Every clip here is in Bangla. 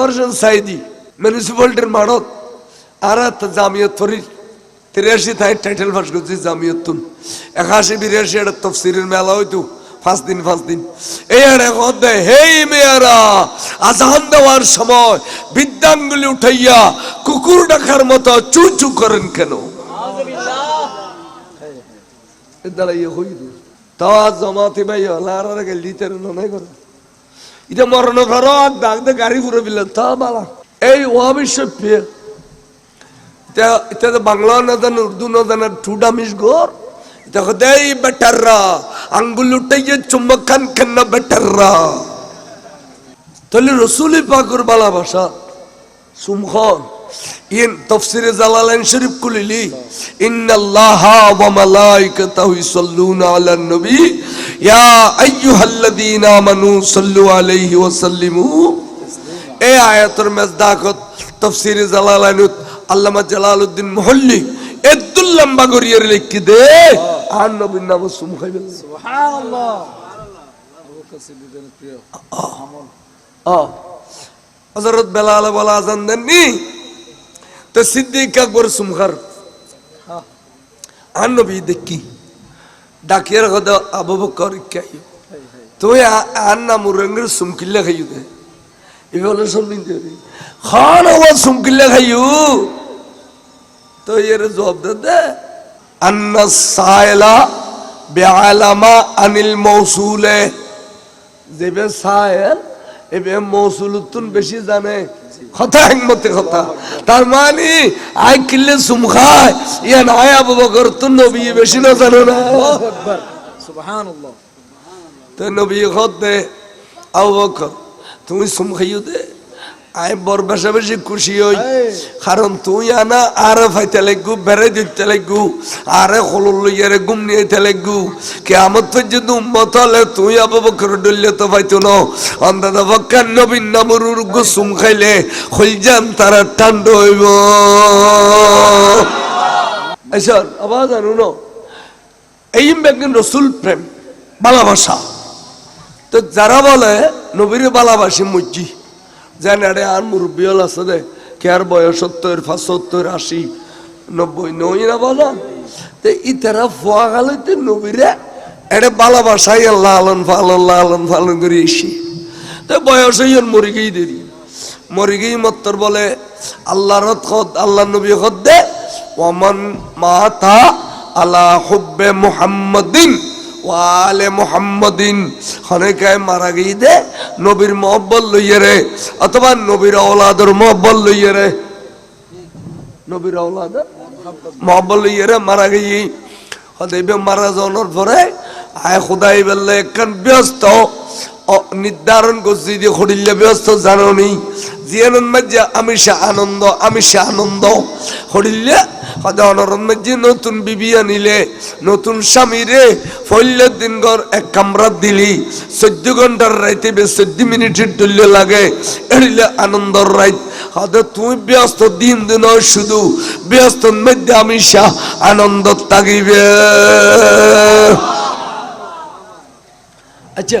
হোসেন সাইদি মিউনিসিপালিটির মানত। আর একটা জামিয়ত ফরির তিরাশি তাই টাইটেল পাস করছি, জামিয়ত তুন। একাশি, বিরাশি একটা তফসিরের মেলা হইতো। পাঁচ দিন পাঁচ দিন। এই আর এখন দেয়? হেই মেয়ারা, আজান দেওয়ার সময় বিদ্যাঙ্গুলি উঠাইয়া কুকুর ডাকার মতো চু চু করেন কেন? দাঁড়াইয়া হইল। তা জমাতে ভাই লারার গেলি তের নয় করে। এটা মরণ ধরো ডাক দে গাড়ি ঘুরে বিলেন তা বালা এই এটা এটা তো বাংলা না জানে উর্দু না জানে ঠুডা মিস গোর এটা হদেই বেটাররা আঙ্গুল উঠাইয়ে চুম্বক খান কেন বেটাররা তাহলে রসুলি পাকুর বালা ভাষা সুমখন ইন তফসিরে জালালাইন শরীফ কুলিলি ইন্নাল্লাহা ওয়া মালাইকাতাহু ইউসাল্লুনা আলান নবী। ইয়া আইয়ুহাল্লাযীনা আমানু সাল্লু আলাইহি ওয়া সাল্লিমু। এই আয়াতের মেজদাকত তফসিরে জালালাইন আল্লামা জালালউদ্দিন মুহল্লি এদ্দুল লম্বা করিয়ে লিখি দে। আর নবীর নাম সুম খাইবেন সুবহানাল্লাহ। প্রিয় বেলাল বলা আজান দেননি? তো সিদ্দিক আকবর সুমখার আর নবী দেখি। ডাকিয়ার কথা আবু বকর কাই তুই আর না মুরঙ্গের সুমকিল্লা খাইও দে। এগুলো শুনবিন দেরি খান আওয়াজ সুমকিল্লা খাইও। তো এর জবাব দে দে। আন্না সায়লা বেআলামা আনিল মৌসুলে। যেবে এবে মৌসুলুতুন বেশি জানে। কথা একমতে কথা। তার মানে আই কিল্লে সুম খায়। ইয়া নাই আবু বকর তুন নবী বেশি না জানো না। সুবহানাল্লাহ। তো নবী খত দে আবু বকর তুমি সুম খাইও দে। আই বর বেশা বেশি খুশি হই। কারণ তুই আনা আর ফাইতে লাগু বেড়ে দিতে লাগু আরে খলুল লইয়ারে গুম নিয়ে লাগু কে আমার তো যদি উম্মত হলে তুই আবু বকর ডুললে তো পাইতো না। অন্তত বক্কার নবীন নামরুর গুসুম খাইলে হইজান তারা ঠান্ড হইব। আচ্ছা আবার না। এই ব্যাংকের রসুল প্রেম ভালোবাসা তো যারা বলে নবীর ভালোবাসি মুজি জান আরে আর মুরব্বিয়ল আছে দে, কে আর বয়স সত্তর পঁচাত্তর আশি, নব্বই নই না বলেন তো ইতারা ফোয়া গালতে নবীরে এটা ভালোবাসাই লালন ফালন লালন ফালন করে এসি। তো বয়স হইন মরি গেই দেরি। মরি গেই মত্তর বলে আল্লাহ রত খদ আল্লাহ নবী খদ দে ওমান মাতা আলা হুব্বে মুহাম্মাদিন। ওয়ালে মোহাম্মদিন। হনেকায় মারা গিয়ে দে, নবীর মহব্বল লইয়ে রে, অথবা নবীর ওলাদর মহব্বল লইয়ে রে। নবীর আওলাদের মহব্বল লইয়ে রে, মারা গিয়ে। হদেবে মারা যাওয়ার পরে, আয় খুদাই বললে একখান ব্যস্ত। নির্ধারণ করছি যে হরিল্লে ব্যস্ত জাননি জিয়ানন মাঝে আমি সে আনন্দ আমি সে আনন্দ। হরিল্লে মাঝে নতুন বিবি আনিলে, নতুন স্বামী রে ফল্লের দিন ঘর এক কামরাত দিলি। চোদ্দ ঘণ্টার রাইতে বে চোদ্দ মিনিটের তুল্য লাগে। এড়িলে আনন্দর রাইত। হয়তো তুই ব্যস্ত দিন দিন শুধু। ব্যস্ত মধ্যে আমি শাহ আনন্দ তাগিবে। আচ্ছা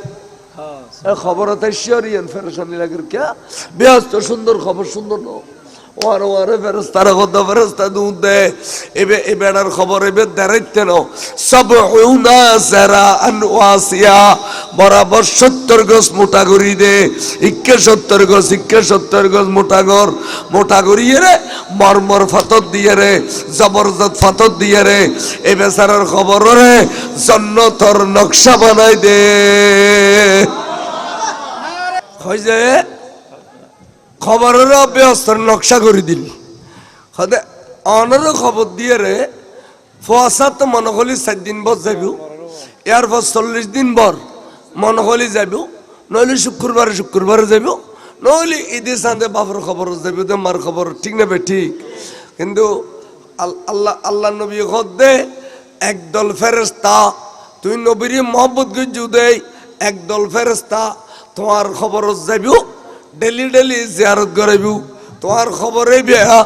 খবর তাই শিয়রিয়ান ফেরেশানি লাগের কে? ব্যস্ত সুন্দর খবর, সুন্দর ন। ওয়ার, ওয়ারে ফেরেস্তারা কত ফেরেস্তা দুধ দে। এবে, এ বেড়ার খবর, এবে দাঁড়াইতে ন সব উনা সেরা আন ওয়াসিয়া। বরাবর সত্তর গজ মোটা করি দে। ইক্কে সত্তর গজ, ইক্কে সত্তর গজ মোটা গর। মোটা করিয়ে রে, মরমর ফাতর দিয়ে রে, জবরদস্ত ফাতর দিয়ে রে। এ বেচারার খবর রে, জন্নতর নকশা বানাই দে। যে খবরের ব্যবস্থার নকশা করে দিল। হদে অনার খবর দিয়ে রে ফসাত মনে হলি চার দিন বর যাব ইয়ার পর চল্লিশ দিন বর মনে হলি যাব নইলে শুক্রবারে শুক্রবারে যাব নইলে ঈদের সাথে বাপর খবর যাবি তো মার খবর ঠিক না বে ঠিক। কিন্তু আল- আল্লাহ আল্লাহ নবী দে, একদল ফেরেস্তা তুই নবীর মোহাম্মদ গজ্জু দে একদল ফেরেস্তা তোমার খবর যাবিও ডেলি ডেলি জিয়ারত করাইবু। তোমার খবরে বিয়া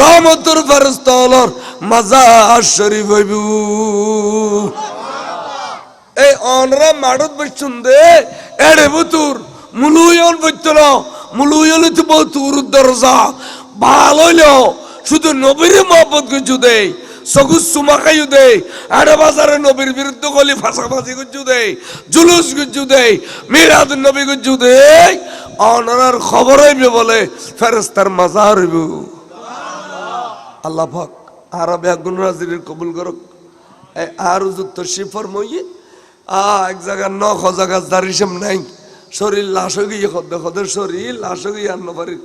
রহমতুর ফেরেস্তা হলর মাজার শরীফ হইবু। এই অনরা মাডত বসছুন দে, এড়ে বুতুর মুলুয়ন বইতল মুলুয়ন তো বতুর দরজা। ভালো শুধু নবীর মহব্বত গুজু দে সগুজ সুমা খাইও দে আড়ে বাজারে নবীর বিরুদ্ধে গলি ফাঁসাফাঁসি গুজু দে জুলুস গুজু দে মিরাদ নবী গুজু দে অনরার খবর হইবে বলে ফেরেস্তার মাজার হইব। আল্লাহ পাক আরবে আগুন রাজির কবুল করক। আর যুক্ত শিফর মই আ, এক জায়গা ন খ জায়গা দারিসম নাই। শরীর লাশ হয়ে গিয়ে খদ্দ খদের শরীর লাশ হয়ে গিয়ে আর নবারির